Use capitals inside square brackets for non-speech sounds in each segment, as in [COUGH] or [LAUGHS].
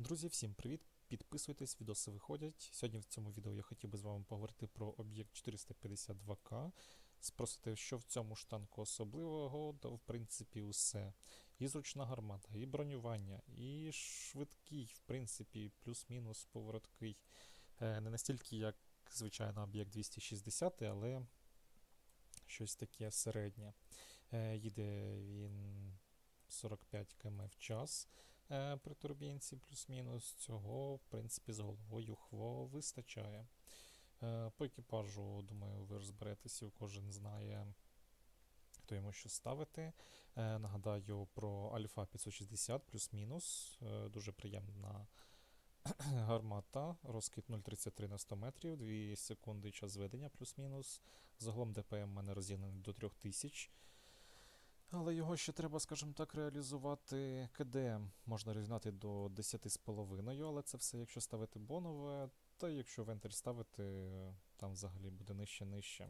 Друзі, всім привіт! Підписуйтесь, відоси виходять. Сьогодні в цьому відео я хотів би з вами поговорити про об'єкт 452К, спросити, що в цьому штанку особливого, та в принципі усе. І зручна гармата, і бронювання, і швидкий, в принципі, плюс-мінус повороткий. Е, Не настільки, як звичайно, об'єкт 260, але щось таке середнє. Е, Їде він 45 км в час при турбінці плюс-мінус. Цього, в принципі, з головою хво вистачає. Е, по екіпажу, думаю, ви розберетеся, кожен знає, хто йому що ставити. Е, нагадаю про Альфа 560 плюс-мінус. Е, дуже приємна [CLEARS THROAT] гармата. Розкид 0,33 на 100 метрів, 2 секунди час зведення плюс-мінус. Загалом ДПМ в мене розділений до 3000. Але його ще треба, скажімо так, реалізувати КД. Можна рівняти до 10,5, але це все, якщо ставити бонове, та якщо вентиль ставити, там взагалі буде нижче-нижче.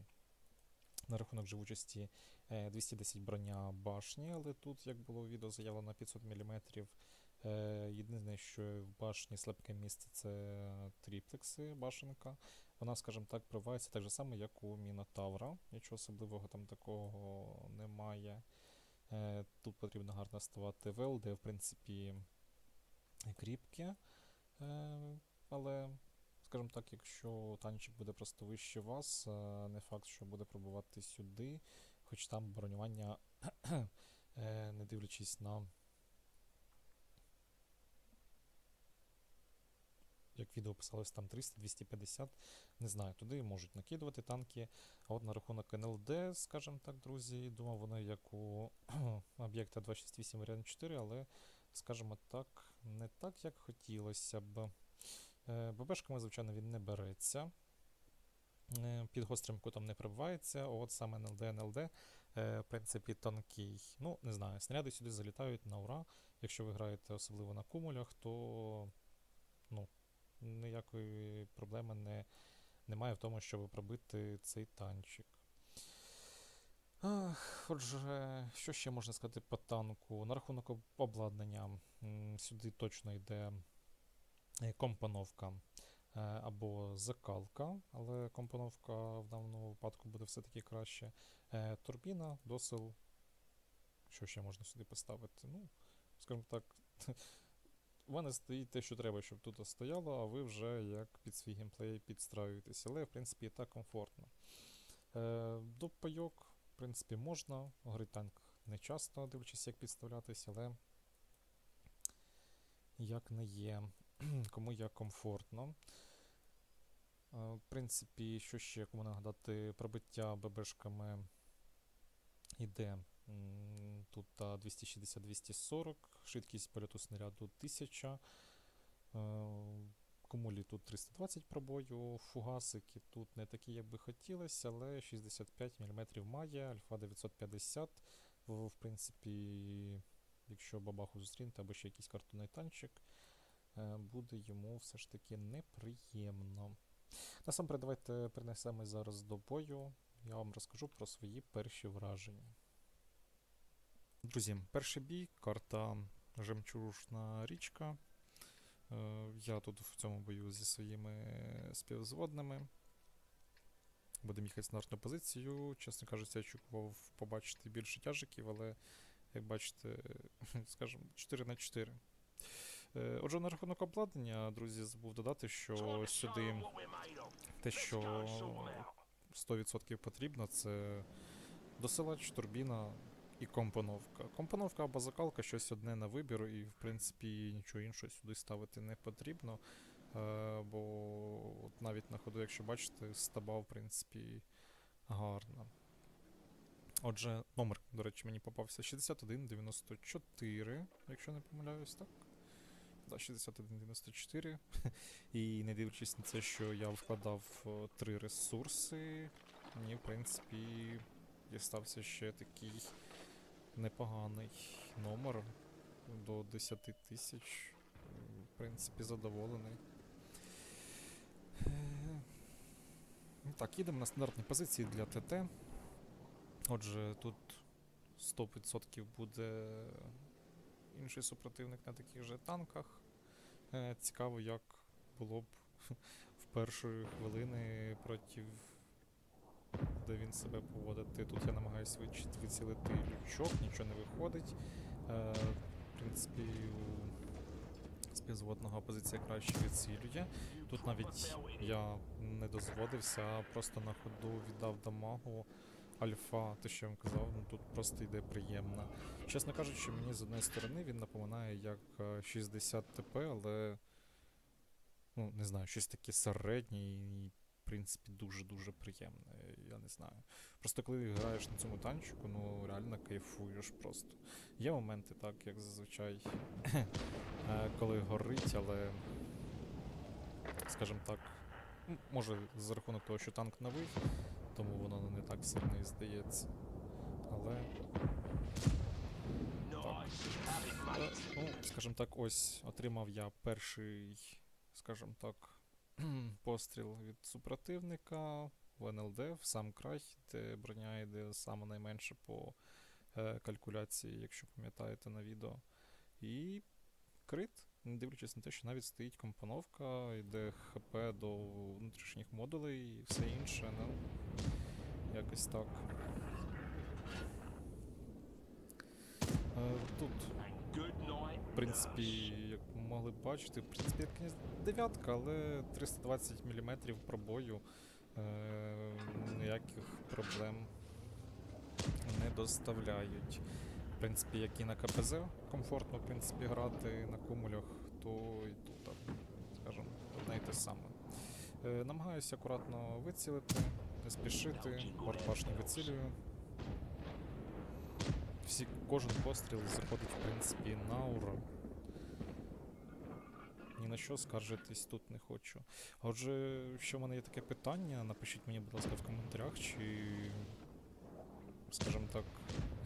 На рахунок живучості е, 210 броня башні, але тут, як було відео, заявлено 500 мм. Е, Єдине, що в башні слабке місце це тріплекси, башенка. Вона, скажімо так, привається так же само, як у Мінотавра. Нічого особливого там такого немає. Е, Тут потрібно гарно ставати вел, де, в принципі, кріпки. Е, Але, скажімо так, якщо танчик буде просто вище вас, не факт, що буде пробувати сюди, хоч там бронювання, [CLEARS THROAT] е, не дивлячись на. Як відео писалось, там 300-250, не знаю, туди можуть накидувати танки. А от на рахунок НЛД, скажімо так, друзі, думав воно як у [CLEARS THROAT] об'єкта 268 варіант 4, але, скажімо так, не так, як хотілося б. Е, ББшками, звичайно, він не береться. Е, Під гострим кутом не прибувається. От саме НЛД, НЛД, е, в принципі, тонкий. Ну, не знаю, снаряди сюди залітають на ура. Якщо ви граєте особливо на кумулях, то ніякої проблеми не, немає в тому, щоб пробити цей танчик. Ах, отже, що ще можна сказати по танку? На рахунок обладнання. Сюди точно йде е, компоновка е, або закалка, але компоновка в даному випадку буде все-таки краще. Е, Турбіна, досил. Що ще можна сюди поставити? Ну, скажімо так, [LAUGHS] у мене стоїть те, що треба, щоб тут стояло, а ви вже як під свій геймплей підстраюєтесь. Але, в принципі, і так комфортно. Е, до пайок, в принципі, можна. Горить танк не часто, дивлячись, як підставлятись, але як не є, [CLEARS THROAT] кому як комфортно. Е, в принципі, що ще кому нагадати, пробиття ББшками йде м, тут 260-240, швидкість польоту снаряду 1000. Е, Кумулі тут 320 пробою, фугасики тут не такі, як би хотілося, але 65 мм має, альфа 950. В, принципі, якщо бабаху зустрінете або ще якийсь картонний танчик, е, буде йому все ж таки неприємно. Насамперед, давайте перенесемо зараз до бою. Я вам розкажу про свої перші враження. Друзі, перший бій, карта Жемчужна річка. Е, Я тут в цьому бою зі своїми співзводними. Будемо їхати на стандартну позицію. Чесно кажучи, я очікував побачити більше тяжиків, але, як бачите, [LAUGHS] скажімо, 4 на 4. Е, Отже, на рахунок обладнання, друзі, забув додати, що сюди те, що 100% потрібно, це досилач, турбіна і компоновка. Компоновка або закалка щось одне на вибір, і в принципі нічого іншого сюди ставити не потрібно. Е, бо от навіть на ходу, якщо бачите, стаба, в принципі, гарна. Отже, номер, до речі, мені попався 6194, якщо не помиляюсь, так? Да, 6194. [LAUGHS] І не дивлячись на це, що я вкладав е, три ресурси, мені, в принципі, дістався ще такий непоганий номер до 10 тисяч. В принципі, задоволений. Е, ну Так, їдемо на стандартні позиції для ТТ. Отже, тут 100% буде інший супротивник на таких же танках. Е, Цікаво, як було б [LAUGHS] в перші хвилини проти де він себе поводити. Тут я намагаюся вицілити лючок, нічого не виходить. Е, в принципі, у співзводного позиція краще відцілює. Тут навіть я не дозводився, просто на ходу віддав дамагу. Альфа, те, що я вам казав, ну тут просто йде приємно. Чесно кажучи, мені з однієї сторони він напоминає як е, 60 ТП, але ну, не знаю, щось таке середнє і, принципі, дуже-дуже приємне. Я не знаю. Просто коли граєш на цьому танчику, ну реально кайфуєш просто. Є моменти, так, як зазвичай, [CLEARS THROAT] е, коли горить, але, скажімо так, може за рахунок того, що танк новий, тому воно не так сильно і здається. Але. Так. Е, Ну, скажімо так, ось отримав я перший, скажімо так, [CLEARS THROAT] постріл від супротивника в НЛД в сам край, де броня йде саме найменше по е, калькуляції, якщо пам'ятаєте на відео. І крит, не дивлячись на те, що навіть стоїть компоновка, йде ХП до внутрішніх модулей і все інше, ну, якось так. Е, Тут в принципі, як могли б бачити, в принципі, як дев'ятка, але 320 мм пробою е, ніяких проблем не доставляють. В принципі, як і на КПЗ комфортно в принципі, грати на кумулях, то і тут, скажімо, одне і те саме. Е, намагаюся акуратно вицілити, не спішити, барбаш не вицілюю. Всі, кожен постріл заходить, в принципі, на ура. На що скаржитись тут не хочу. Отже, якщо в мене є таке питання, напишіть мені, будь ласка, в коментарях, чи, скажімо так,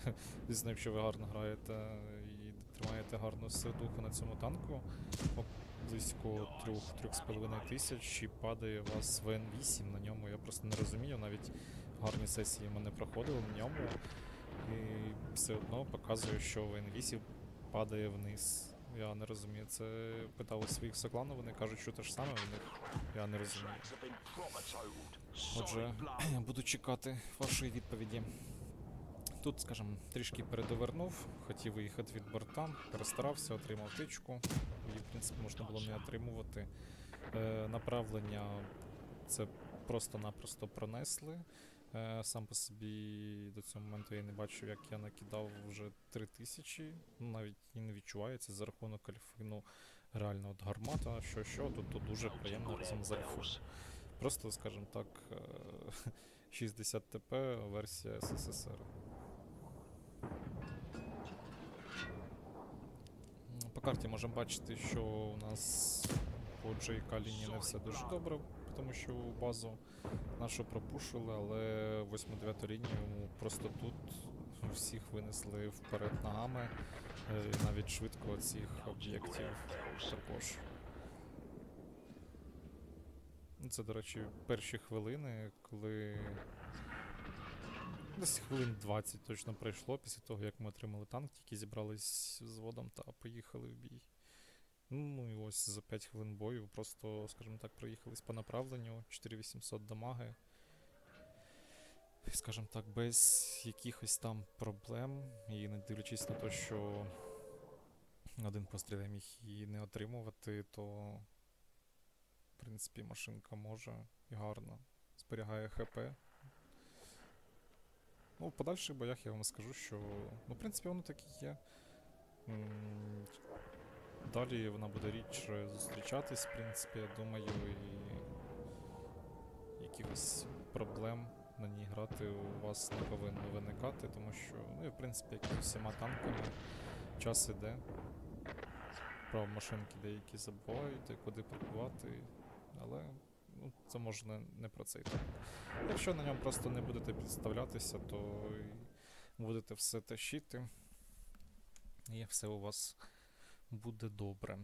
[LAUGHS] дійсно, якщо ви гарно граєте і тримаєте гарну силу духу на цьому танку, близько 3-3,5 тисяч і падає у вас ВН8 на ньому. Я просто не розумію, навіть гарні сесії в мене проходили на ньому. І все одно показує, що ВН8 падає вниз. Я не розумію. Це питав у своїх сокланів, вони кажуть, що те ж саме в них. Я не розумію. Отже, [CLEARS THROAT] буду чекати вашої відповіді. Тут, скажімо, трішки передовернув, хотів виїхати від борта, перестарався, отримав тичку. Її, в принципі, можна було не отримувати. Е, направлення це просто-напросто пронесли. Е, Сам по собі до цього моменту я не бачив, як я накидав вже 3000. Ну, навіть і не відчувається за рахунок альфи. Ну, реально, от гармата, що що, тут, тут дуже приємно разом з. Просто, скажімо так, е, [LAUGHS] 60 ТП версія СССР. По карті можемо бачити, що у нас по JK лінії не все дуже добре, тому що базу нашу пропушили, але 8-9 лінію просто тут всіх винесли вперед ногами, е, навіть швидко цих об'єктів також. Ну, Це, до речі, перші хвилини, коли. Десь хвилин 20 точно пройшло після того, як ми отримали танк, тільки зібрались з водом та поїхали в бій. Ну і ось за 5 хвилин бою просто, скажімо так, проїхались по направленню 4800 дамаги. Скажімо так, без якихось там проблем. І не дивлячись на те, що один постріл я міг і не отримувати, то в принципі машинка може і гарно зберігає ХП. Ну, в подальших боях я вам скажу, що. Ну, в принципі, воно так і є. Далі вона буде рідше зустрічатись, в принципі, я думаю, і якихось проблем на ній грати у вас не повинно виникати, тому що, ну і в принципі, як і з усіма танками, час іде. Про машинки деякі забувають, куди паркувати, але ну, це може не, не про цей танк. Якщо на ньому просто не будете підставлятися, то будете все тащити, і все у вас буде добре.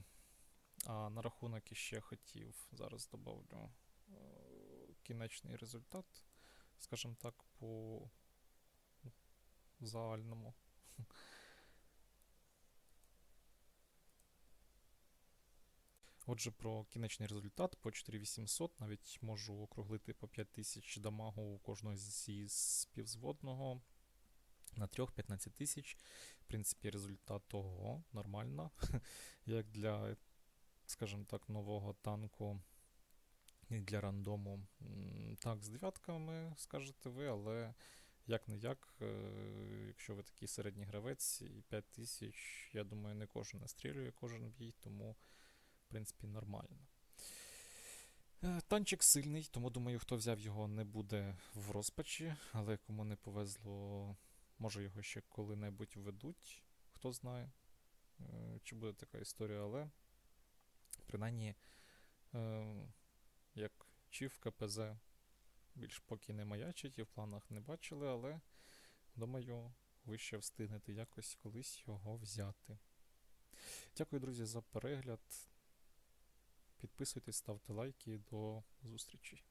А на рахунок іще хотів, зараз добавлю е, кінечний результат, скажімо так, по загальному. Отже, про кінечний результат по 4800, навіть можу округлити по 5000 дамагу у кожного зі співзводного на 3-15 тисяч. В принципі, результат того нормально, [LAUGHS] як для, скажімо так, нового танку і для рандому. Так, з дев'ятками скажете ви, але як не як, якщо ви такий середній гравець і 5 тисяч, я думаю, не кожен настрілює кожен бій, тому, в принципі, нормально. Е, Танчик сильний, тому думаю, хто взяв його, не буде в розпачі, але кому не повезло, може його ще коли-небудь введуть, хто знає, е, чи буде така історія, але принаймні, е, як Чіф КПЗ більш поки не маячить і в планах не бачили, але думаю, ви ще встигнете якось колись його взяти. Дякую, друзі, за перегляд. Підписуйтесь, ставте лайки. До зустрічі.